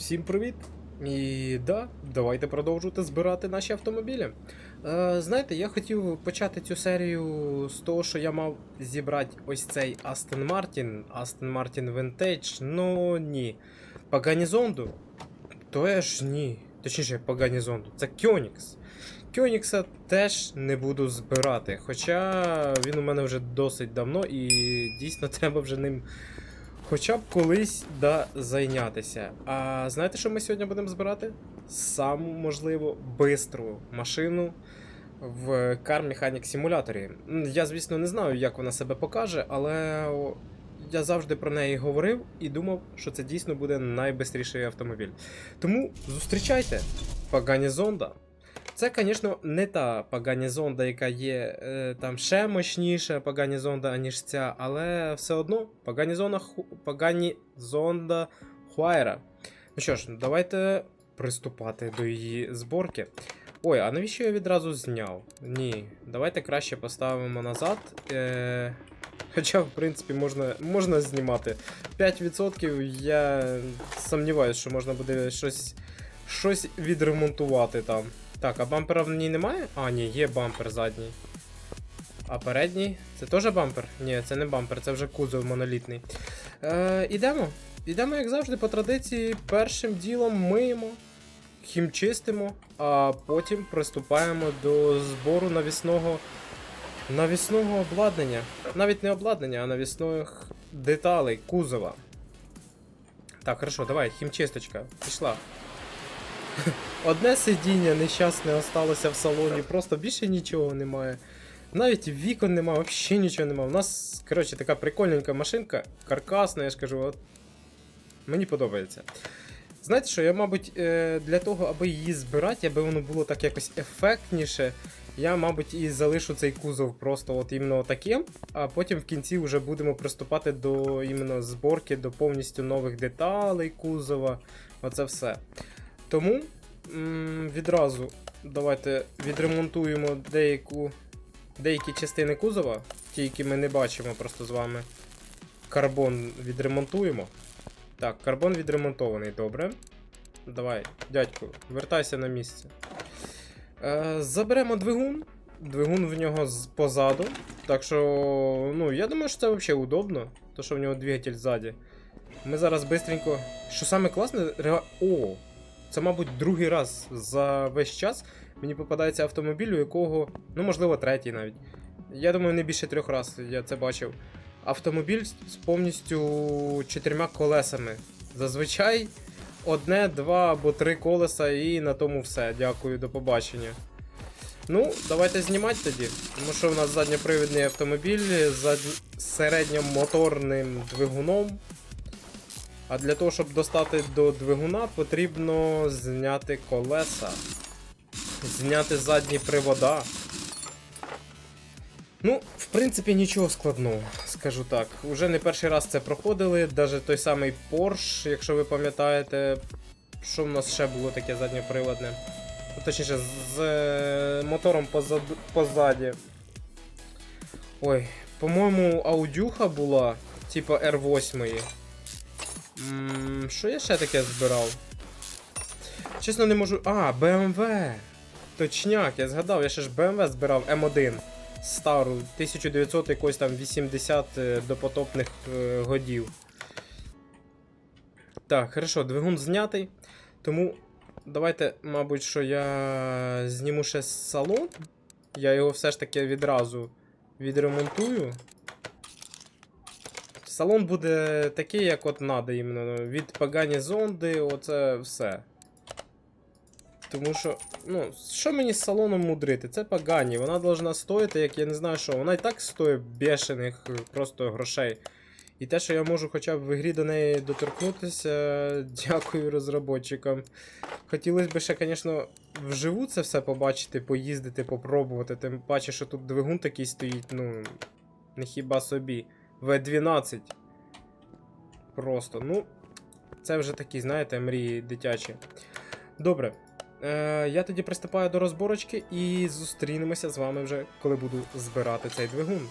Всім привіт! І да, давайте продовжувати збирати наші автомобілі. Е, знаєте, я хотів почати цю серію з того, що я мав зібрати ось цей Aston Martin, Aston Martin Vintage, ну ні. Pagani Zonda? То ж ні. Точніше, Pagani Zonda. Це Кьонікс. Кьонікса теж не буду збирати, хоча він у мене вже досить давно і дійсно треба вже ним хоча б колись да зайнятися. А знаєте, що ми сьогодні будемо збирати? Саму, можливо, бистру машину в Car Mechanic симуляторі. Я, звісно, не знаю, як вона себе покаже, але я завжди про неї говорив і думав, що це дійсно буде найбистріший автомобіль. Тому зустрічайте Pagani Zonda. Це, звісно, не та Zonda, яка є е, там ще мощніша Zonda, аніж ця, але все одно Pagani Zonda, Ху- Pagani Zonda Ну що ж, давайте приступати до її зборки. Ой, а навіщо я відразу зняв? Ні, давайте краще поставимо назад. Е, хоча, в принципі, можна, можна знімати. 5% я сумніваюся, що можна буде щось, щось відремонтувати там. Так, а бампера в ній немає? А, ні, є бампер задній. А передній? Це теж бампер? Ні, це не бампер, це вже кузов монолітний. Е, ідемо. Ідемо, як завжди, по традиції, першим ділом миємо, хімчистимо, а потім приступаємо до збору навісного, навісного обладнання. Навіть не обладнання, а навісних деталей кузова. Так, хорошо, давай, хімчисточка. Пішла. Одне сидіння нещасне осталося в салоні, просто більше нічого немає. Навіть вікон немає, взагалі нічого немає. У нас, коротше, така прикольненька машинка, каркасна, я ж кажу, от. Мені подобається. Знаєте що, я, мабуть, е, для того, аби її збирати, аби воно було так якось ефектніше, я, мабуть, і залишу цей кузов просто от іменно таким, а потім в кінці вже будемо приступати до іменно зборки, до повністю нових деталей кузова. Оце все. Тому відразу давайте відремонтуємо деяку, деякі частини кузова, ті, які ми не бачимо просто з вами. Карбон відремонтуємо. Так, карбон відремонтований, добре. Давай, дядьку, вертайся на місце. Е, заберемо двигун. Двигун в нього позаду. Так що, ну, я думаю, що це взагалі удобно, то що в нього двигатель ззаді. Ми зараз бистренько. Що саме класне, ре... О! Це, мабуть, другий раз за весь час мені попадається автомобіль, у якого, ну, можливо, третій навіть. Я думаю, не більше трьох разів я це бачив. Автомобіль з повністю чотирма колесами. Зазвичай одне, два або три колеса, і на тому все. Дякую, до побачення. Ну, давайте знімати тоді. Тому що в нас задньопривідний автомобіль з середньомоторним двигуном. А для того, щоб достати до двигуна, потрібно зняти колеса, зняти задні привода. Ну, в принципі, нічого складного, скажу так. Уже не перший раз це проходили, навіть той самий Porsche, якщо ви пам'ятаєте, що в нас ще було таке задньоприводне. Ну, точніше, з, е, мотором позад, позаді. Ой, по-моєму, аудюха була, типа R8. М, Що я ще таке збирав? Чесно, не можу. А, BMW! Точняк, я згадав, я ще ж BMW збирав М1 стару, 1900 якось там 80 е, допотопних е, годів. Так, хорошо, двигун знятий. Тому давайте, мабуть, що я зніму ще салон. Я його все ж таки відразу відремонтую. Салон буде такий, як от надо іменно. Від погані зонди, оце все. Тому що, ну, що мені з салоном мудрити? Це погані. Вона должна стоїти, як я не знаю що. Вона і так стоїть бешених е, просто грошей. І те, що я можу хоча б в ігрі до неї доторкнутися, дякую розробникам. Хотілося б ще, звісно, вживу це все побачити, поїздити, попробувати. Тим паче, що тут двигун такий стоїть, ну, не хіба собі. В12. Просто, ну, це вже такі, знаєте, мрії дитячі. Добре. Е, я тоді приступаю до розборочки і зустрінемося з вами вже, коли буду збирати цей двигун.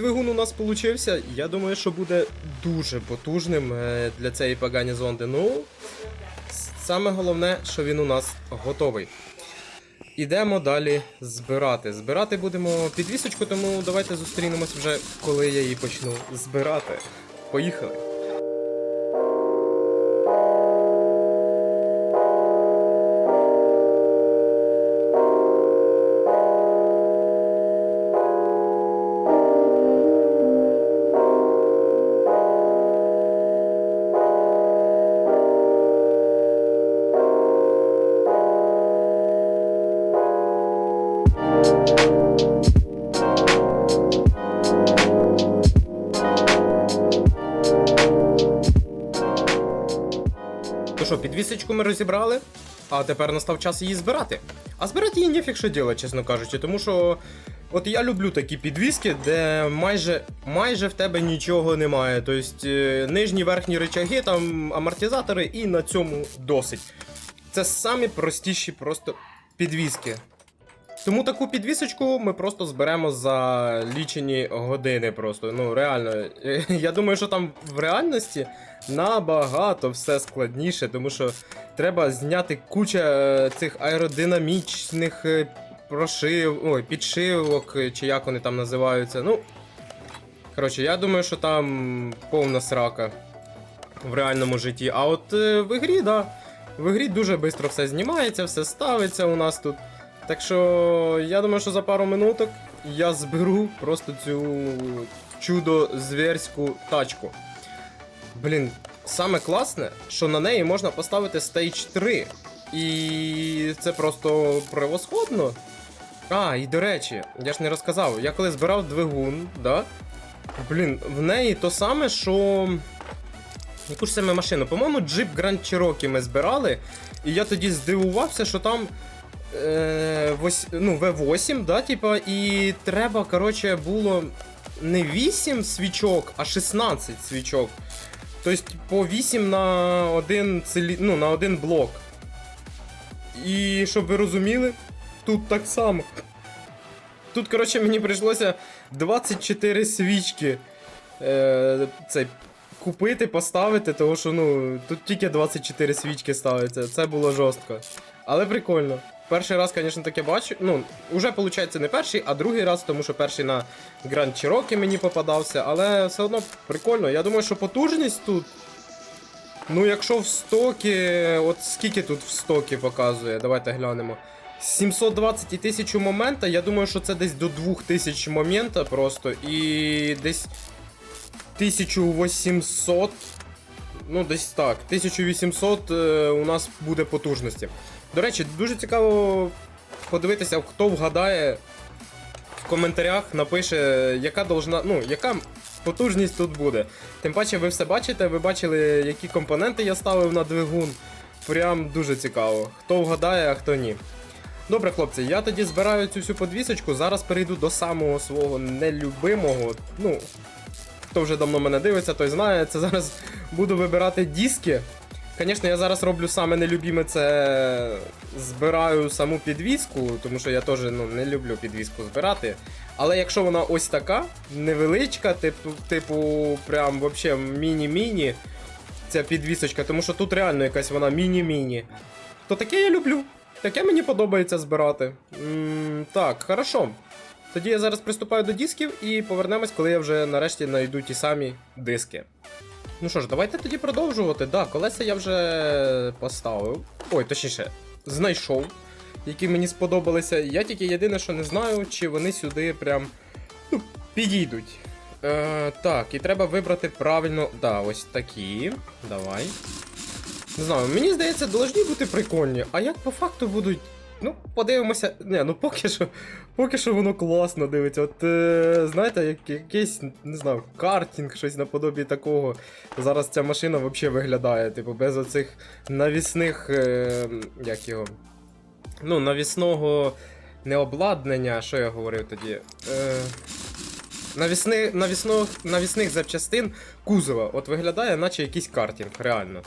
Двигун у нас получився. Я думаю, що буде дуже потужним е, для цієї погані зонди. Ну, саме головне, що він у нас готовий. Ідемо далі збирати. Збирати будемо підвісочку, тому давайте зустрінемось вже, коли я її почну збирати. Поїхали. Що, підвісочку ми розібрали, а тепер настав час її збирати. А збирати її ніфіг що діло, чесно кажучи, тому що от я люблю такі підвіски, де майже, майже в тебе нічого немає. Тобто е, нижні верхні речаги, там амортизатори, і на цьому досить. Це самі простіші просто підвіски. Тому таку підвісочку ми просто зберемо за лічені години. Просто. Ну, реально. Я думаю, що там в реальності набагато все складніше, тому що треба зняти куча е, цих аеродинамічних е, прошив, ой, підшивок, е, чи як вони там називаються. Ну. Коротше, я думаю, що там повна срака в реальному житті. А от в ігрі, да. В ігрі дуже швидко все знімається, все ставиться у нас тут. Так що я думаю, що за пару минуток я зберу просто цю чудо зверську тачку. Блін, саме класне, що на неї можна поставити Stage 3. І це просто превосходно. А, і до речі, я ж не розказав, я коли збирав двигун, да? Блін, в неї то саме, що. Яку ж саме машину? По-моєму, джип Grand Cherokee ми збирали, і я тоді здивувався, що там е, вось, ну, V8, да, типа, і треба, коротше, було не 8 свічок, а 16 свічок. Тобто по 8 на один, цилі... ну, на один блок. І щоб ви розуміли, тут так само. Тут, коротше, мені прийшлося 24 свічки е, це, купити, поставити, тому що ну, тут тільки 24 свічки ставиться. Це було жорстко. Але прикольно. Перший раз, звісно, таке бачу. Ну, уже, виходить, не перший, а другий раз, тому що перший на Grand Cherokee мені попадався, але все одно прикольно. Я думаю, що потужність тут. Ну, якщо в стокі. От скільки тут в стокі показує, давайте глянемо. 720 і 1000 момента, я думаю, що це десь до 2000 момента просто. І десь 1800. Ну, десь так. 1800 е, у нас буде потужності. До речі, дуже цікаво подивитися, хто вгадає в коментарях, напише, яка должна, ну, яка потужність тут буде. Тим паче, ви все бачите, ви бачили, які компоненти я ставив на двигун. Прям дуже цікаво. Хто вгадає, а хто ні. Добре, хлопці, я тоді збираю цю всю подвісочку. Зараз перейду до самого свого нелюбимого. Ну, хто вже давно мене дивиться, той знає. Це зараз буду вибирати диски. Звісно, я зараз роблю саме нелюбіме це збираю саму підвіску, тому що я теж ну, не люблю підвіску збирати. Але якщо вона ось така, невеличка, типу, типу прям вообще міні-міні, ця підвісочка, тому що тут реально якась вона міні-міні, то таке я люблю. Таке мені подобається збирати. м так, хорошо. Тоді я зараз приступаю до дисків і повернемось, коли я вже нарешті знайду ті самі диски. Ну що ж, давайте тоді продовжувати. Да, колеса я вже поставив. Ой, точніше, знайшов, які мені сподобалися. Я тільки єдине, що не знаю, чи вони сюди прям ну, підійдуть. Е, так, і треба вибрати правильно. Да, ось такі. Давай. Не знаю, мені здається, должні бути прикольні. А як по факту будуть. Ну, подивимося. Не, ну поки що, поки що воно класно дивиться. От, е, знаєте, як, якийсь, не знаю, картинг, щось наподобі такого. Зараз ця машина взагалі виглядає, типу, без оцих навісних. Е, як його. Ну, навісного не обладнання, що я говорив тоді. Е, навісни, навісно, навісних запчастин кузова. От виглядає, наче якийсь картинг, реально.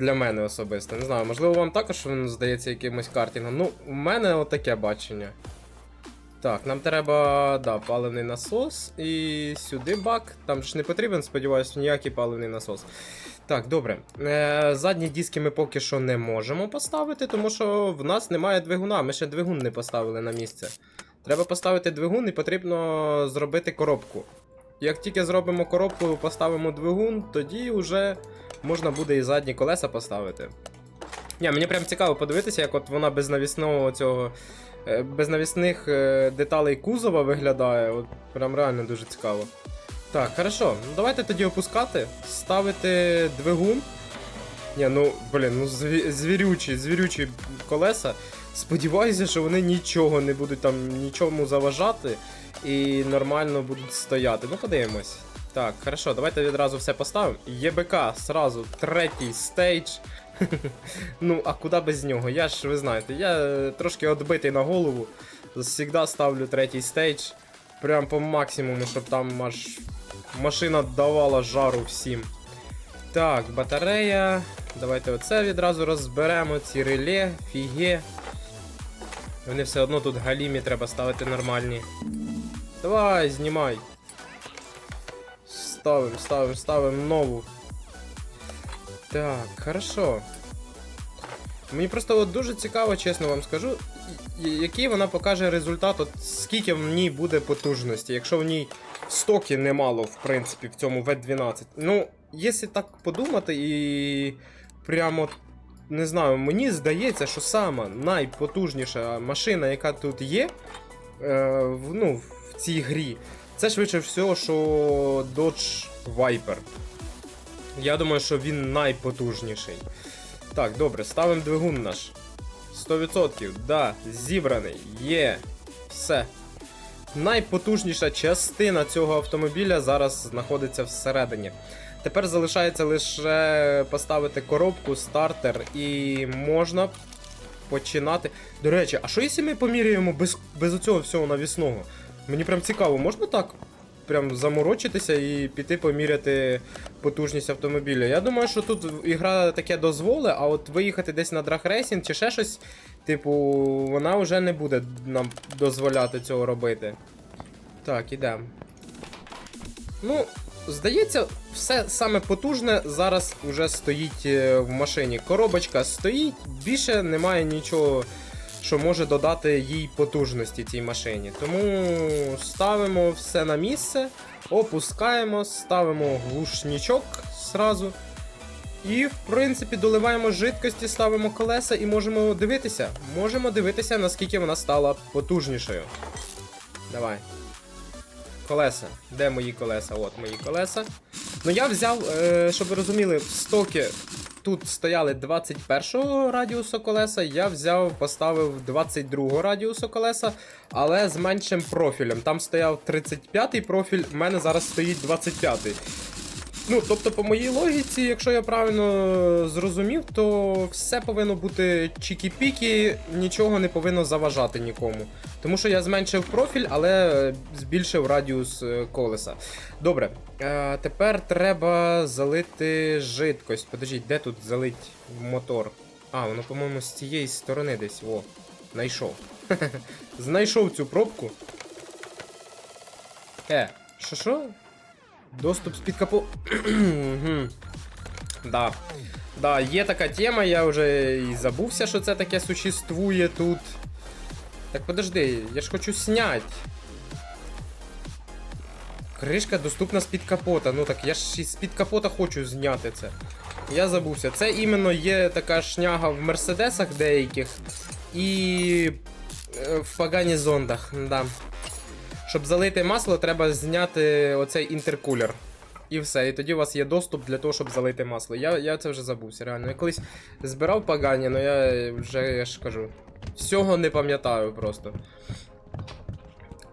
Для мене особисто. Не знаю, можливо, вам також він здається якимось картингом. Ну, у мене отаке бачення. Так, нам треба, да, паливний насос і сюди бак. Там ж не потрібен, сподіваюся, ніякий паливний насос. Так, добре. Е, задні диски ми поки що не можемо поставити, тому що в нас немає двигуна. Ми ще двигун не поставили на місце. Треба поставити двигун і потрібно зробити коробку. Як тільки зробимо коробку, поставимо двигун, тоді вже можна буде і задні колеса поставити. Ні, мені прям цікаво подивитися, як от вона без навісного цього. е, Без навісних е, деталей кузова виглядає. От прям реально дуже цікаво. Так, хорошо. Ну давайте тоді опускати, ставити двигун. Ні, ну, блін, ну звірючі, звірючі колеса. Сподіваюся, що вони нічого не будуть там нічому заважати і нормально будуть стояти. Ну, подивимось. Так, хорошо, давайте відразу все поставимо. ЄБК, сразу, третій стейдж. ну, а куди без нього? Я ж ви знаєте, я е, трошки відбитий на голову. Завжди ставлю третій стейдж. Прям по максимуму, щоб там аж машина давала жару всім. Так, батарея. Давайте оце відразу розберемо. Ці реле, фіге. Вони все одно тут галімі треба ставити нормальні. Давай, знімай. Ставим, ставим, ставим нову. Так, хорошо. Мені просто от дуже цікаво, чесно вам скажу, який вона покаже результат, от скільки в ній буде потужності, якщо в ній стоки немало, в принципі, в цьому V12. Ну, якщо так подумати, і прямо не знаю, мені здається, що сама найпотужніша машина, яка тут є, е, ну, в цій грі, це швидше всього, що Dodge Viper. Я думаю, що він найпотужніший. Так, добре, ставимо двигун наш. 100%, да, зібраний, є. Все. Найпотужніша частина цього автомобіля зараз знаходиться всередині. Тепер залишається лише поставити коробку, стартер, і можна починати. До речі, а що якщо ми поміряємо без, без оцього всього навісного? Мені прям цікаво, можна так прям заморочитися і піти поміряти потужність автомобіля. Я думаю, що тут ігра таке дозволить, а от виїхати десь на драгрейсінг чи ще щось, типу, вона вже не буде нам дозволяти цього робити. Так, ідемо. Ну, здається, все саме потужне зараз вже стоїть е, в машині. Коробочка стоїть, більше немає нічого, що може додати їй потужності цій машині. Тому ставимо все на місце, опускаємо, ставимо глушничок зразу. І, в принципі, доливаємо жидкості, ставимо колеса і можемо дивитися. Можемо дивитися, наскільки вона стала потужнішою. Давай. Колеса. Де мої колеса? От мої колеса. Ну я взяв, е, щоб ви розуміли, в стокі тут стояли 21 радіусу колеса, я взяв, поставив 22 радіусу колеса, але з меншим профілем. Там стояв 35 профіль, в мене зараз стоїть 25. Ну, тобто, по моїй логіці, якщо я правильно зрозумів, то все повинно бути чікі-пікі, нічого не повинно заважати нікому. Тому що я зменшив профіль, але збільшив радіус е, колеса. Добре, е, тепер треба залити жидкость. Подождіть, де тут залить мотор? А, воно, по-моєму, з цієї сторони десь. О, знайшов. Знайшов цю пробку. Е, що що? Доступ з-під. Мгм. да. Да, є така тема, я вже і забувся, що це таке существує тут. Так подожди, я ж хочу снять. Кришка доступна з-під капота. Ну так я ж із під капота хочу зняти це. Я забувся. Це іменно є така шняга в мерседесах деяких і е, в погані зондах. Да. Щоб залити масло, треба зняти оцей інтеркулер. І все, і тоді у вас є доступ для того, щоб залити масло. Я, я це вже забувся, реально. Я колись збирав погані, але я вже я ж кажу. Всього не пам'ятаю просто.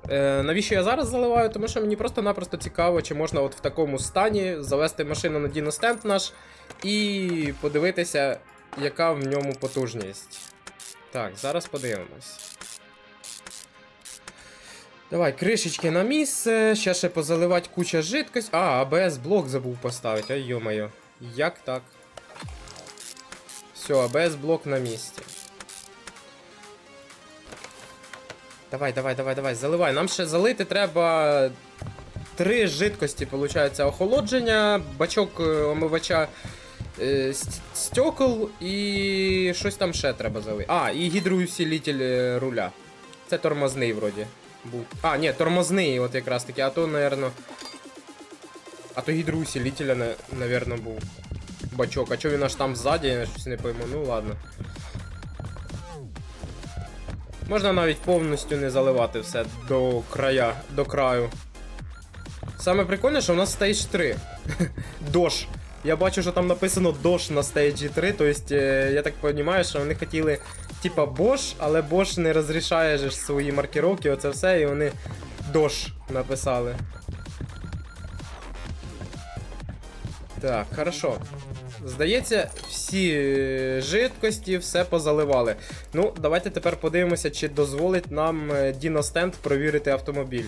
Е, навіщо я зараз заливаю? Тому що мені просто-напросто цікаво, чи можна от в такому стані завести машину на діностенд наш і подивитися, яка в ньому потужність. Так, зараз подивимось. Давай, кришечки на місце. Ще ще позаливати куча жидкості. А, АБС блок забув поставити, ай йо-моє. Як так? Все, АБС блок на місці. Давай, давай, давай, давай, заливай. Нам ще залити треба три жидкості, виходить, охолодження, бачок е, омивача е, стекол і щось там ще треба залити. А, і гідроусилитель е, руля. Це тормозний вроді. Був. А, ні, тормозний, от якраз таки, а то, напевно. А то гідроусилителя, на- напевно, був. Бачок. А чого він аж там ззаді, я щось не пойму. Ну ладно. Можна навіть повністю не заливати все до края, до краю. Саме прикольне, що у нас стейдж 3. Дош. Я бачу, що там написано Дош на стейджі 3, тобто я так розумію, що вони хотіли типа Bosch, але Bosch не розрішає ж свої маркировки, оце все, і вони Дош написали. Так, хорошо. Здається, всі жидкості все позаливали. Ну, давайте тепер подивимося, чи дозволить нам Діностенд провірити автомобіль.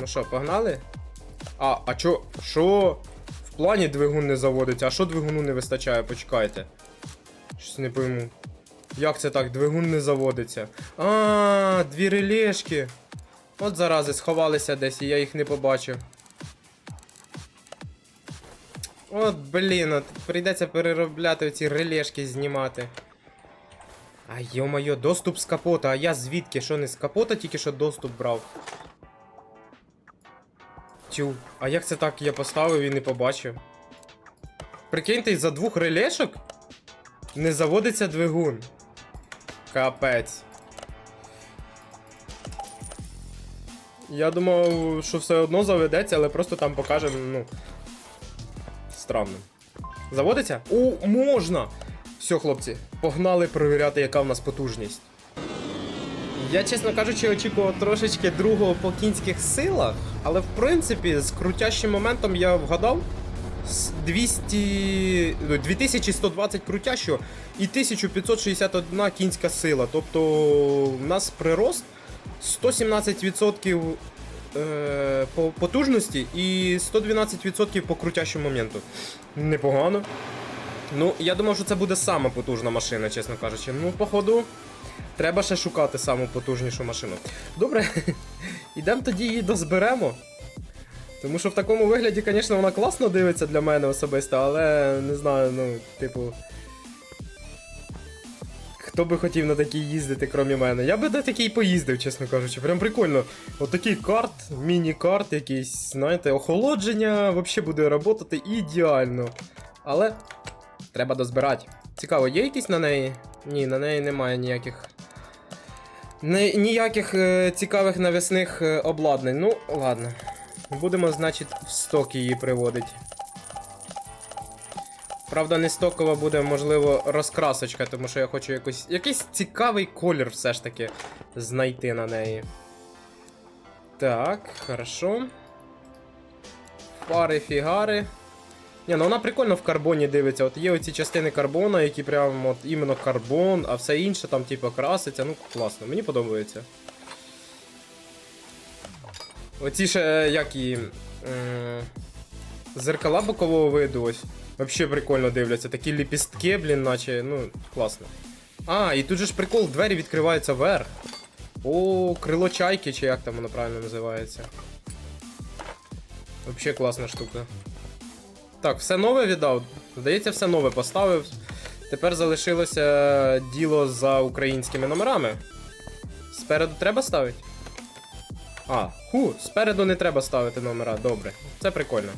Ну що, погнали? А, а чо? Що? В плані двигун не заводиться, а що двигуну не вистачає? Почекайте. Щось не пойму. Як це так? Двигун не заводиться. А, дві релешки. От зарази сховалися десь, і я їх не побачив. От, блін, от прийдеться переробляти ці релешки знімати. А йо-моє, доступ з капота, а я звідки? Що не з капота тільки що доступ брав? Тю, а як це так я поставив і не побачив? Прикиньте, за двох релешок не заводиться двигун. Капець. Я думав, що все одно заведеться, але просто там покаже, ну. Странно. Заводиться? О, можна! Все, хлопці, погнали перевіряти, яка в нас потужність. Я, чесно кажучи, очікував трошечки другого по кінських силах, але в принципі з крутящим моментом я вгадав. З 200... ну, 2120 крутящого і 1561 кінська сила. Тобто в нас прирост 117% е, по потужності і 112% по крутящому моменту. Непогано. Ну, я думав, що це буде сама потужна машина, чесно кажучи. Ну, походу, треба ще шукати саму потужнішу машину. Добре, ідемо тоді її дозберемо. Тому що в такому вигляді, звісно, вона класно дивиться для мене особисто, але не знаю, ну, типу. Хто би хотів на такій їздити, крім мене? Я би на такій поїздив, чесно кажучи. Прям прикольно. Отакий карт, міні-карт якийсь, знаєте, охолодження взагалі буде працювати ідеально. Але треба дозбирати. Цікаво, є якісь на неї? Ні, на неї немає ніяких. Ні, ніяких е, цікавих навісних е, обладнань. Ну, ладно. Будемо, значить, в сток її приводити. Правда, не стокова буде, можливо, розкрасочка, тому що я хочу якось, якийсь цікавий колір все ж таки знайти на неї. Так, хорошо. Фари, фігари. Ні, ну вона прикольно в карбоні дивиться. От є оці частини карбона, які прям от іменно карбон, а все інше там, типу, краситься. Ну, класно, мені подобається. Оці ще як і. Е, зеркала бокового виду ось. Вообще прикольно дивляться. Такі ліпістки, блін, наче, ну, класно. А, і тут же ж прикол, двері відкриваються вверх. О, крило чайки, чи як там воно правильно називається. Вообще класна штука. Так, все нове віддав. Здається, все нове поставив. Тепер залишилося діло за українськими номерами. Спереду треба ставити? А, ху, спереду не треба ставити номера, добре. Це прикольно.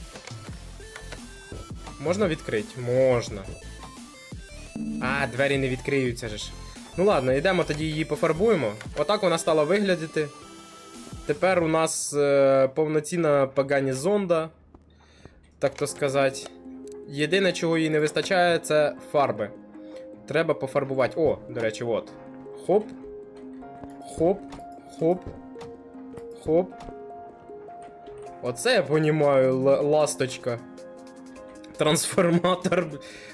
Можна відкрити? Можна. А, двері не відкриються ж. Ну ладно, йдемо тоді її пофарбуємо. Отак вона стала виглядати. Тепер у нас е, повноцінна паганізонда, так то сказати. Єдине, чого їй не вистачає, це фарби. Треба пофарбувати. О, до речі, от. Хоп. Хоп. Хоп. Хоп. Оце я понімаю, ласточка. Трансформатор.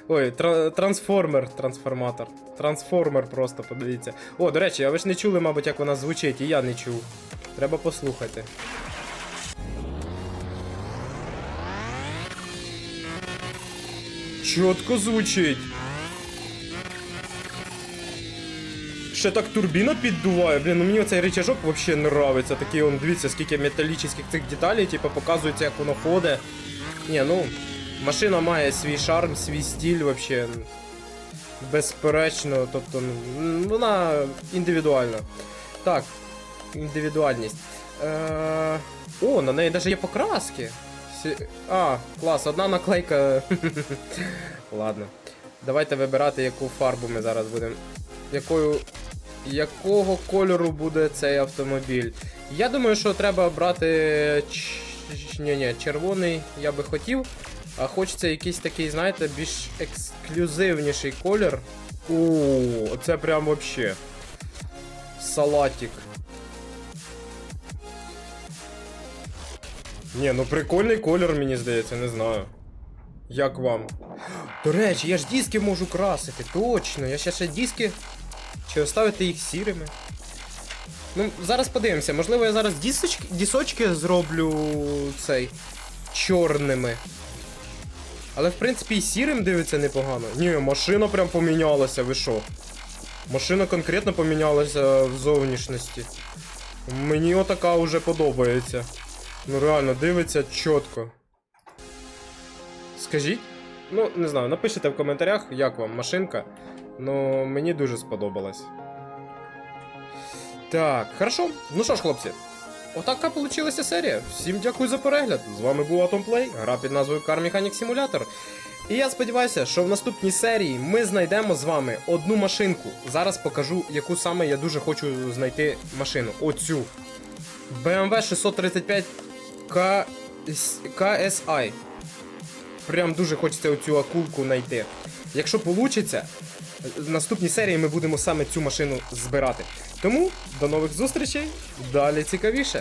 Ой, тра- трансформер, трансформатор. Трансформер просто, подивіться. О, до речі, а ви ж не чули, мабуть, як вона звучить, і я не чув. Треба послухати. Чітко звучить. Ще так турбіна піддуває. Блін, ну мені цей рычажок взагалі нравиться. Такий он, дивіться, скільки металічних цих деталей, типу, показується, як воно ходить. Ні, ну, машина має свій шарм, свій стиль вообще. Безперечно, тобто, ну, вона індивідуальна. Так, індивідуальність. Е... О, на неї навіть є покраски. А, клас, одна наклейка. Ладно. Давайте вибирати, яку фарбу ми зараз будемо. Якою. Якого кольору буде цей автомобіль? Я думаю, що треба брати. Ні, ні, червоний я би хотів. А хочеться якийсь такий, знаєте, більш ексклюзивніший колір. О, це прям вообще. Салатик. Ні, ну прикольний колір, мені здається, не знаю. Як вам? До речі, я ж диски можу красити, точно. Я ще ще диски. Чи оставити їх сірими? Ну, зараз подивимося. Можливо, я зараз дісочки, дісочки зроблю цей чорними. Але в принципі і сірим дивиться непогано. Ні, машина прям помінялася, ви що? Машина конкретно помінялася в зовнішності. Мені отака вже подобається. Ну реально, дивиться чітко. Скажіть? Ну, не знаю, напишіть в коментарях, як вам машинка. Ну, мені дуже сподобалась. Так, хорошо. Ну що ж, хлопці, отака получилася серія. Всім дякую за перегляд. З вами був Atomplay, гра під назвою Car Mechanic Simulator. І я сподіваюся, що в наступній серії ми знайдемо з вами одну машинку. Зараз покажу, яку саме я дуже хочу знайти машину. Оцю. BMW 635 K... KSI. Прям дуже хочеться оцю акулку знайти. Якщо вийде, в наступній серії ми будемо саме цю машину збирати. Тому до нових зустрічей, далі цікавіше.